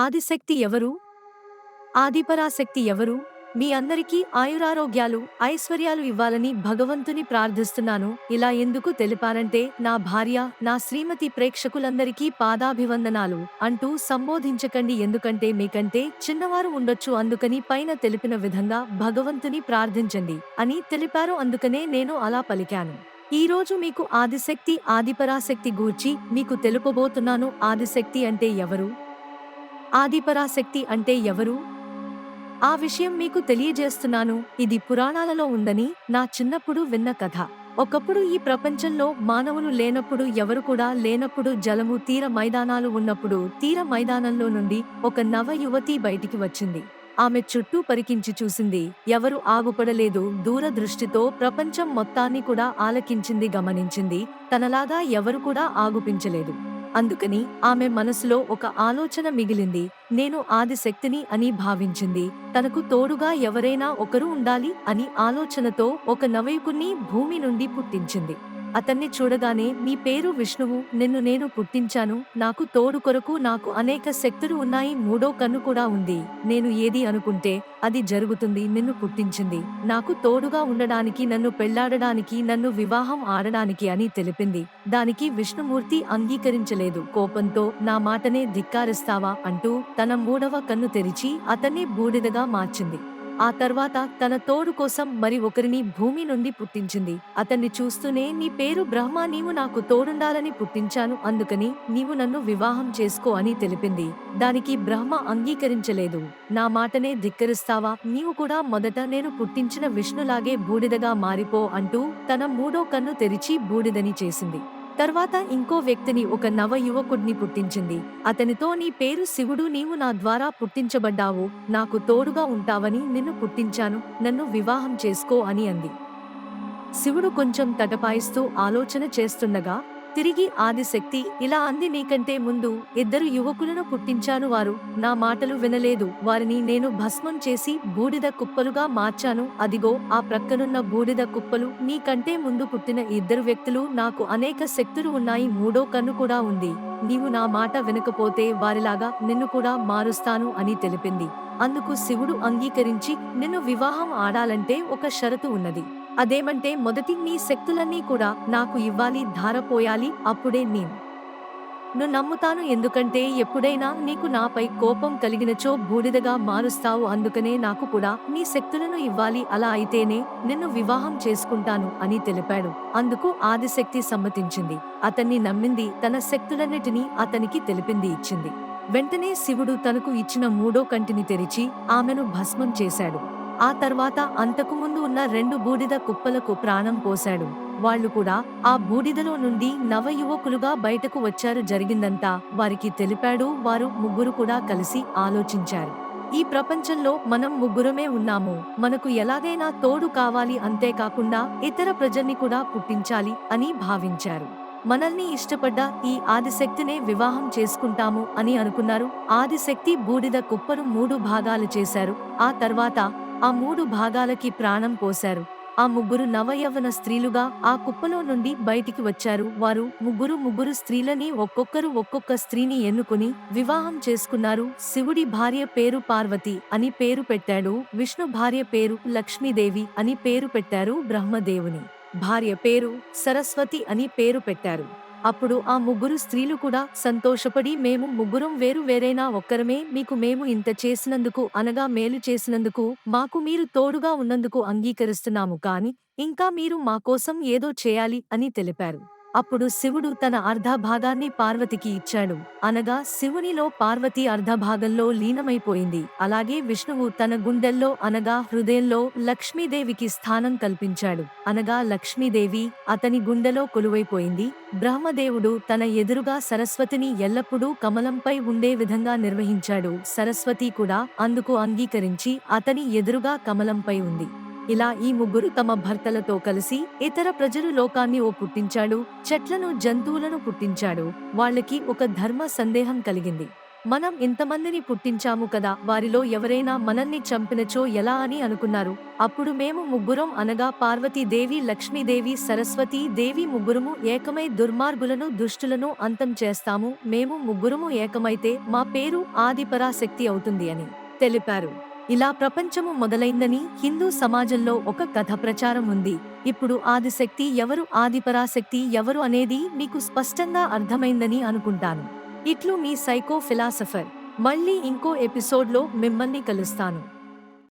ఆదిశక్తి ఎవరు? ఆదిపరాశక్తి ఎవరు? మీ అందరికీ ఆయురారోగ్యాలు ఐశ్వర్యాలు ఇవ్వాలని భగవంతుని ప్రార్థిస్తున్నాను. ఇలా ఎందుకు తెలిపారంటే నా భార్య నా శ్రీమతి ప్రేక్షకులందరికీ పాదాభివందనాలు అంటూ సంబోధించకండి. ఎందుకంటే మీకంటే చిన్నవారు ఉండొచ్చు అందుకని పైన తెలిపిన విధంగా భగవంతుని ప్రార్థించండి అని తెలిపారు. అందుకనే నేను అలా పలికాను. ఈ రోజు మీకు ఆదిశక్తి ఆదిపరాశక్తి గూర్చి మీకు తెలుపబోతున్నాను. ఆదిశక్తి అంటే ఎవరు? ఆదిపరాశక్తి అంటే ఎవరు? ఆ విషయం మీకు తెలియజేస్తున్నాను. ఇది పురాణాలలో ఉందని నా చిన్నప్పుడు విన్న కథ. ఒకప్పుడు ఈ ప్రపంచంలో మానవులు లేనప్పుడు ఎవరు కూడా లేనప్పుడు జలము తీర మైదానాలు ఉన్నప్పుడు తీర మైదానంలో నుండి ఒక నవ యువతి బయటికి వచ్చింది. ఆమె చుట్టూ పరికించి చూసింది. ఎవరు ఆగుపడలేదు. దూరదృష్టితో ప్రపంచం మొత్తాన్ని కూడా ఆలకించింది గమనించింది. తనలాగా ఎవరు కూడా ఆగుపించలేదు. అందుకని ఆమె మనసులో ఒక ఆలోచన మిగిలింది. నేను ఆదిశక్తిని అని భావించింది. తనకు తోడుగా ఎవరైనా ఒకరు ఉండాలి అని ఆలోచనతో ఒక నవయుకుణ్ణి భూమి నుండి పుట్టించింది. అతన్ని చూడగానే మీ పేరు విష్ణువు నిన్ను నేను పుట్టించాను నాకు తోడు కొరకు నాకు అనేక శక్తులు ఉన్నాయి. మూడో కన్ను కూడా ఉంది. నేను ఏది అనుకుంటే అది జరుగుతుంది. నిన్ను పుట్టించింది నాకు తోడుగా ఉండడానికి నన్ను పెళ్ళాడడానికి నన్ను వివాహం ఆడడానికి అని తెలిపింది. దానికి విష్ణుమూర్తి అంగీకరించలేదు. కోపంతో నా మాటనే ధిక్కారిస్తావా? అంటూ తన మూడవ కన్ను తెరిచి అతన్ని బూడిదగా మార్చింది. ఆ తర్వాత తన తోడు కోసం మరి ఒకరిని భూమి నుండి పుట్టించింది. అతన్ని చూస్తూనే నీ పేరు బ్రహ్మ నీవు నాకు తోడుండాలని పుట్టించాను అందుకని నీవు నన్ను వివాహం చేసుకో అని తెలిపింది. దానికి బ్రహ్మ అంగీకరించలేదు. నా మాటనే ధిక్కరిస్తావా? నీవు కూడా మొదట నేను పుట్టించిన విష్ణులాగే బూడిదగా మారిపో అంటూ తన మూడో కన్ను తెరిచి బూడిదని చేసింది. తర్వాత ఇంకో వ్యక్తిని ఒక నవ యువకుడిని పుట్టించింది. అతనితో నీ పేరు శివుడు నీవు నా ద్వారా పుట్టించబడ్డావు. నాకు తోడుగా ఉంటావని నిన్ను పుట్టించాను. నన్ను వివాహం చేసుకో అని అంది. శివుడు కొంచెం తటపాయిస్తూ ఆలోచన చేస్తుండగా తిరిగి ఆదిశక్తి ఇలా అంది నీకంటే ముందు ఇద్దరు యువకులను పుట్టించాను వారు. నా మాటలు వినలేదు. వారిని నేను భస్మం చేసి బూడిద కుప్పలుగా మార్చాను. అదిగో ఆ ప్రక్కనున్న బూడిద కుప్పలు నీకంటే ముందు పుట్టిన ఇద్దరు వ్యక్తులు నాకు అనేక శక్తులు ఉన్నాయి. మూడో కన్ను కూడా ఉంది. నీవు నా మాట వినకపోతే వారిలాగా నిన్ను కూడా మారుస్తాను అని తెలిపింది. అందుకు శివుడు అంగీకరించి నిన్ను వివాహం ఆడాలంటే ఒక షరతు ఉన్నది. అదేమంటే మొదటి నీ శక్తులన్నీ కూడా నాకు ఇవ్వాలి ధారపోయాలి అప్పుడే నేను. ను నమ్ముతాను ఎందుకంటే ఎప్పుడైనా నీకు నాపై కోపం కలిగినచో బూడిదగా మారుస్తావు అందుకనే నాకు కూడా నీ శక్తులను ఇవ్వాలి అలా అయితేనే నిన్ను వివాహం చేసుకుంటాను అని తెలిపాడు. అందుకు ఆదిశక్తి సమ్మతించింది. అతన్ని నమ్మింది తన శక్తులన్నిటినీ అతనికి తెలిపింది ఇచ్చింది. వెంటనే శివుడు తనకు ఇచ్చిన మూడో కంటిని తెరిచి ఆమెను భస్మం చేశాడు. ఆ తర్వాత అంతకుముందు ఉన్న రెండు బూడిద కుప్పలకు ప్రాణం పోశాడు. వాళ్ళు కూడా ఆ బూడిదలో నుండి నవ యువకులుగా బయటకు వచ్చారు జరిగిందంతా వారికి తెలిపాడు. వారు ముగ్గురు కూడా కలిసి ఆలోచించారు. ఈ ప్రపంచంలో మనం ముగ్గురమే ఉన్నాము. మనకు ఎలాగైనా తోడు కావాలి అంతేకాకుండా ఇతర ప్రజల్ని కూడా పుట్టించాలి అని భావించారు. మనల్ని ఇష్టపడ్డ ఈ ఆదిశక్తినే వివాహం చేసుకుంటాము అని అనుకున్నారు. ఆదిశక్తి బూడిద కుప్పను మూడు భాగాలు చేశారు. ఆ తర్వాత ఆ మూడు భాగాలకి ప్రాణం పోశారు. ఆ ముగ్గురు నవయవన స్త్రీలుగా ఆ కుప్పలో నుండి బయటికి వచ్చారు. వారు ముగ్గురు ముగ్గురు స్త్రీలని ఒక్కొక్కరు ఒక్కొక్క స్త్రీని ఎన్నుకుని వివాహం చేసుకున్నారు. శివుడి భార్య పేరు పార్వతి అని పేరు పెట్టాడు. విష్ణు భార్య పేరు లక్ష్మీదేవి అని పేరు పెట్టారు బ్రహ్మదేవుని. భార్య పేరు సరస్వతి అని పేరు పెట్టారు. అప్పుడు ఆ ముగ్గురు స్త్రీలు కూడా సంతోషపడి మేము ముగ్గురం వేరు వేరైనా ఒక్కరమే మీకు మేము ఇంత చేసినందుకు అనగా మేలు చేసినందుకు మాకు మీరు తోడుగా ఉన్నందుకు అంగీకరిస్తున్నాము కాని ఇంకా మీరు మా కోసం ఏదో చేయాలి అని తెలిపారు. అప్పుడు శివుడు తన అర్ధభాగాన్ని పార్వతికి ఇచ్చాడు. అనగా శివునిలో పార్వతి అర్ధభాగంలో లీనమైపోయింది. అలాగే విష్ణువు తన గుండెల్లో అనగా హృదయంలో లక్ష్మీదేవికి స్థానం కల్పించాడు. అనగా లక్ష్మీదేవి అతని గుండెలో కొలువైపోయింది. బ్రహ్మదేవుడు తన ఎదురుగా సరస్వతిని ఎల్లప్పుడూ కమలంపై ఉండే విధంగా నిర్వహించాడు. సరస్వతి కూడా అందుకు అంగీకరించి అతని ఎదురుగా కమలంపై ఉంది. ఇలా ఈ ముగ్గురు తమ భర్తలతో కలిసి ఇతర ప్రజలు లోకాన్ని ఓ పుట్టించాడు చెట్లను జంతువులను పుట్టించాడు. వాళ్ళకి ఒక ధర్మ సందేహం కలిగింది. మనం ఇంతమందిని పుట్టించాము కదా వారిలో ఎవరైనా మనల్ని చంపినచో ఎలా అని అనుకున్నారు. అప్పుడు మేము ముగ్గురం అనగా పార్వతీదేవి లక్ష్మీదేవి సరస్వతీ దేవి ముగ్గురుము ఏకమై దుర్మార్గులను దుష్టులను అంతం చేస్తాము. మేము ముగ్గురము ఏకమైతే మా పేరు ఆదిపరాశక్తి అవుతుంది అని తెలిపారు. ఇలా ప్రపంచము మొదలైందని హిందూ సమాజంలో ఒక కథ ప్రచారం ఉంది. ఇప్పుడు ఆదిశక్తి ఎవరు ఆదిపరాశక్తి ఎవరు అనేది మీకు స్పష్టంగా అర్థమైందని అనుకుంటాను. ఇట్లు మీ సైకో ఫిలాసఫర్. మళ్ళీ ఇంకో ఎపిసోడ్లో మిమ్మల్ని కలుస్తాను.